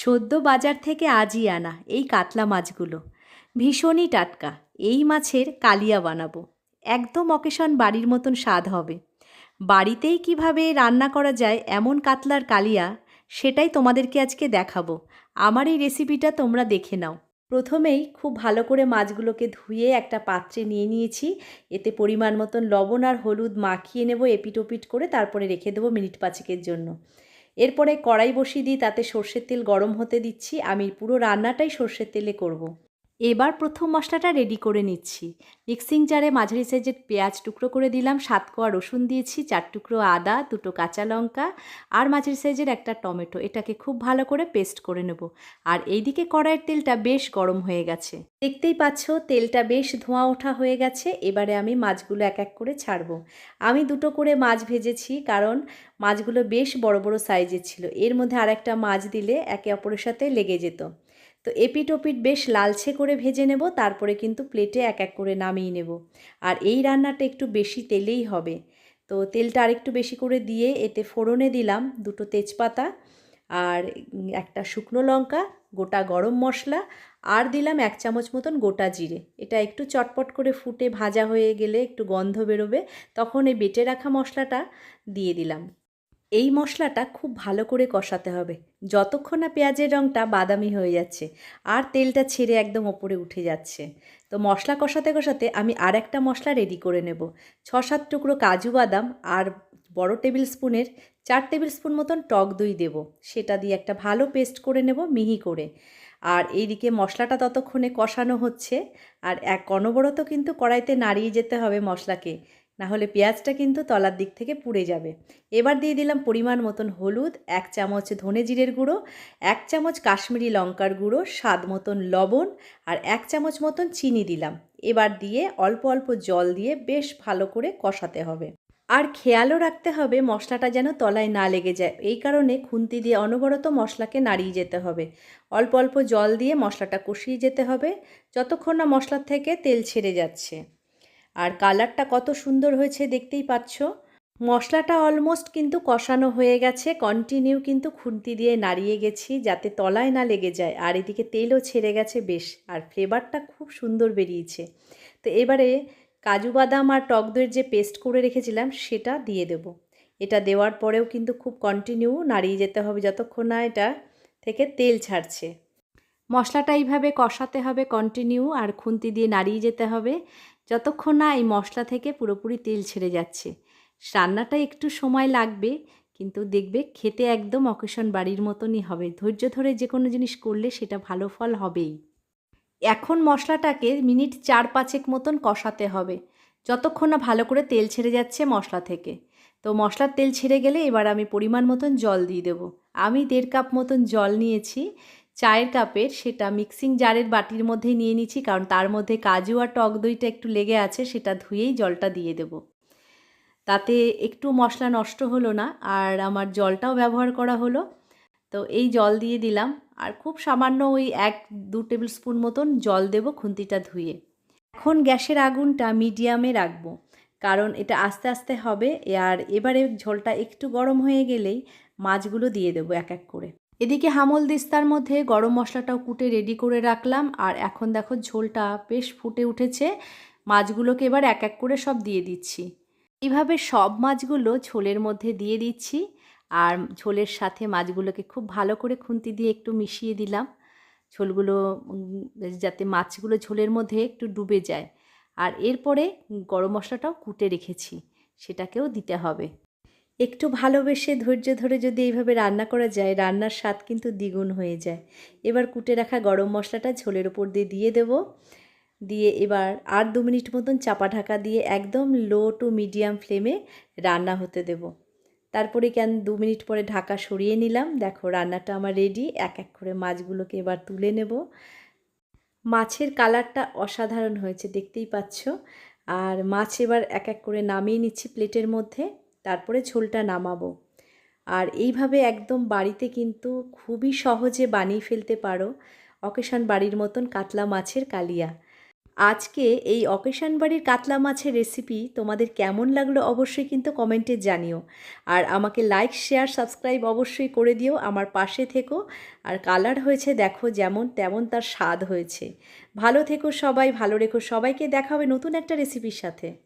সদ্য বাজার থেকে আজই আনা এই কাতলা মাছগুলো। ভীষণই টাটকা। এই মাছের কালিয়া বানাবো। একদম অকেশন বাড়ির মতন স্বাদ হবে। বাড়িতেই কীভাবে রান্না করা যায় এমন কাতলার কালিয়া, সেটাই তোমাদেরকে আজকে দেখাবো। আমার এই রেসিপিটা তোমরা দেখে নাও। প্রথমেই খুব ভালো করে মাছগুলোকে ধুয়ে একটা পাত্রে নিয়ে নিয়েছি। এতে পরিমাণ মতন লবণ আর হলুদ মাখিয়ে নেব এপিট ওপিট করে, তারপরে রেখে দেবো মিনিট পাঁচেকের জন্য। এরপরে কড়াই বসিয়ে দিই, তাতে সর্ষের তেল গরম হতে দিচ্ছি আমি পুরো রান্নাটাই সর্ষের তেলে করব। এবার প্রথম মশলাটা রেডি করে নিচ্ছি। মিক্সিং জারে মাঝারি সাইজের পেঁয়াজ টুকরো করে দিলাম সাত কোয়া রসুন দিয়েছি, চার টুকরো আদা, দুটো কাঁচা লঙ্কা আর মাঝারি সাইজের একটা টমেটো। এটাকে খুব ভালো করে পেস্ট করে নেব। আর এইদিকে কড়াইয়ের তেলটা বেশ গরম হয়ে গেছে। দেখতেই পাচ্ছ, তেলটা বেশ ধোঁয়া ওঠা হয়ে গেছে। এবারে আমি মাছগুলো এক এক করে ছাড়বো। আমি দুটো করে মাছ ভেজেছি কারণ মাছগুলো বেশ বড় বড় সাইজের ছিল। এর মধ্যে আর একটা মাছ দিলে একে অপরের সাথে লেগে যেত। তো এপিট ওপিট বেশ লালচে করে ভেজে নেব, তারপরে কিন্তু প্লেটে এক এক করে নামিয়ে নেব। আর এই রান্নাটা একটু বেশি তেলেই হবে। তো তেলটা আরেকটু বেশি করে দিয়ে এতে ফোড়নে দিলাম দুটো তেজপাতা আর একটা শুকনো লঙ্কা, গোটা গরম মশলা আর দিলাম এক চামচ মতন গোটা জিরে। এটা একটু চটপট করে ফুটে ভাজা হয়ে গেলে একটু গন্ধ বেরোবে, তখন এই বেটে রাখা মশলাটা দিয়ে দিলাম। এই মশলাটা খুব ভালো করে কষাতে হবে। যতক্ষণ না পেঁয়াজের রঙটা বাদামি হয়ে যাচ্ছে আর তেলটা ছেড়ে একদম ওপরে উঠে যাচ্ছে। তো মশলা কষাতে কষাতে আমি আর একটা মশলা রেডি করে নেব। ছ সাত টুকরো কাজু বাদাম আর বড় টেবিল স্পুনের চার টেবিল স্পুন মতন টক দই দেব। সেটা দিয়ে একটা ভালো পেস্ট করে নেব মিহি করে। আর এইদিকে মশলাটা ততক্ষণে কষানো হচ্ছে। আর এক অনবরত কিন্তু কড়াইতে নাড়িয়ে যেতে হবে মশলাকে। না হলে পেঁয়াজটা কিন্তু তলার দিক থেকে পুড়ে যাবে। এবার দিয়ে দিলাম পরিমাণ মতন হলুদ, এক চামচ ধনে জিরের গুঁড়ো, এক চামচ কাশ্মীরি লঙ্কার গুঁড়ো, স্বাদ মতন লবণ আর এক চামচ মতন চিনি দিলাম। এবার দিয়ে অল্প অল্প জল দিয়ে বেশ ভালো করে কষাতে হবে। আর খেয়ালও রাখতে হবে মশলাটা যেন তলায় না লেগে যায়। এই কারণে খুন্তি দিয়ে অনবরত মশলাকে নাড়িয়ে যেতে হবে। অল্প অল্প জল দিয়ে মশলাটা কষিয়ে যেতে হবে। যতক্ষণ না মশলার থেকে তেল ছেড়ে যাচ্ছে। আর কালারটা কত সুন্দর হয়েছে দেখতেই পাচ্ছ। মশলাটা অলমোস্ট কিন্তু কষানো হয়ে গেছে কন্টিনিউ কিন্তু খুন্তি দিয়ে নাড়িয়ে গেছি যাতে তলায় না লেগে যায়, আর এদিকে তেলও ছেড়ে গেছে বেশ, আর ফ্লেভারটা খুব সুন্দর বেরিয়েছে। তো এবারে কাজু বাদাম আর টক দইয়ের যে পেস্ট করে রেখেছিলাম সেটা দিয়ে দেব। এটা দেওয়ার পরেও কিন্তু খুব কন্টিনিউ নাড়িয়ে যেতে হবে যতক্ষণ না এটা থেকে তেল ছাড়ছে। মশলাটা এইভাবে কষাতে হবে কন্টিনিউ আর খুন্তি দিয়ে নাড়িয়ে যেতে হবে। যতক্ষণ না এই মশলা থেকে পুরোপুরি তেল ছেড়ে যাচ্ছে। রান্নাটা একটু সময় লাগবে, কিন্তু দেখবে খেতে একদম অকেশন বাড়ির মতনই হবে। ধৈর্য ধরে যে কোনো জিনিস করলে সেটা ভালো ফল হবেই। এখন মশলাটাকে মিনিট চার পাঁচেক মতন কষাতে হবে। যতক্ষণ না ভালো করে তেল ছেড়ে যাচ্ছে মশলা থেকে। তো মশলার তেল ছেড়ে গেলে এবার আমি পরিমাণ মতন জল দিয়ে দেবো। আমি দেড় কাপ মতন জল নিয়েছি। চায়ের কাপের সেটা মিক্সিং জারের বাটির মধ্যেই নিয়ে নিচ্ছি, কারণ তার মধ্যে কাজু আর টক দইটা একটু লেগে আছে, সেটা ধুয়েই জলটা দিয়ে দেব। তাতে একটু মশলা নষ্ট হলো না, আর আমার জলটাও ব্যবহার করা হলো। তো এই জল দিয়ে দিলাম, আর খুব সামান্য ওই এক দু টেবিল স্পুন মতন জল দেব খুন্তিটা ধুয়ে। এখন গ্যাসের আগুনটা মিডিয়ামে রাখব, কারণ এটা আস্তে আস্তে হবে, আর এবারে ঝোলটা একটু গরম হয়ে গেলেই মাছগুলো দিয়ে দেবো এক এক করে। এদিকে হামল দিস্তার মধ্যে গরম মশলাটাও কুটে রেডি করে রাখলাম, আর এখন দেখো ঝোলটা বেশ ফুটে উঠেছে। মাছগুলোকে এবার এক এক করে সব দিয়ে দিচ্ছি। এইভাবে সব মাছগুলো ঝোলের মধ্যে দিয়ে দিচ্ছি, আর ঝোলের সাথে মাছগুলোকে খুব ভালো করে খুন্তি দিয়ে একটু মিশিয়ে দিলাম। ঝোলগুলো যাতে মাছগুলো ঝোলের মধ্যে একটু ডুবে যায়। আর এরপরে গরম মশলাটাও কুটে রেখেছি, সেটাকেও দিতে হবে। একটু ভালোবেসে ধৈর্য ধরে যদি এইভাবে রান্না করা যায়, রান্নার স্বাদ কিন্তু দ্বিগুণ হয়ে যায়। এবার কুটে রাখা গরম মশলাটা ঝোলের ওপর দিয়ে দিয়ে দেবো। দিয়ে এবার আর দু মিনিট মতন চাপা ঢাকা দিয়ে একদম লো টু মিডিয়াম ফ্লেমে রান্না হতে দেব। তারপরে কেন দু মিনিট পরে ঢাকা সরিয়ে নিলাম। দেখো রান্নাটা আমার রেডি এক এক করে মাছগুলোকে এবার তুলে নেব। মাছের কালারটা অসাধারণ হয়েছে, দেখতেই পাচ্ছ। আর মাছ এবার এক এক করে নামিয়ে নিচ্ছি প্লেটের মধ্যে। তারপরে ঝোলটা নামাবো। আর এইভাবে একদম বাড়িতে কিন্তু খুবই সহজে বানিয়ে ফেলতে পারো অকেশান বাড়ির মতন কাতলা মাছের কালিয়া। আজকে এই অকেশন বাড়ির কাতলা মাছের রেসিপি তোমাদের কেমন লাগল অবশ্যই কিন্তু কমেন্টে জানিও। আর আমাকে লাইক শেয়ার সাবস্ক্রাইব অবশ্যই করে দিও আমার পাশে থেকো। আর কালার হয়েছে দেখো যেমন তেমন তার স্বাদ হয়েছে। ভালো থেকো সবাই, ভালো রেখো সবাইকে দেখা হবে নতুন একটা রেসিপির সাথে।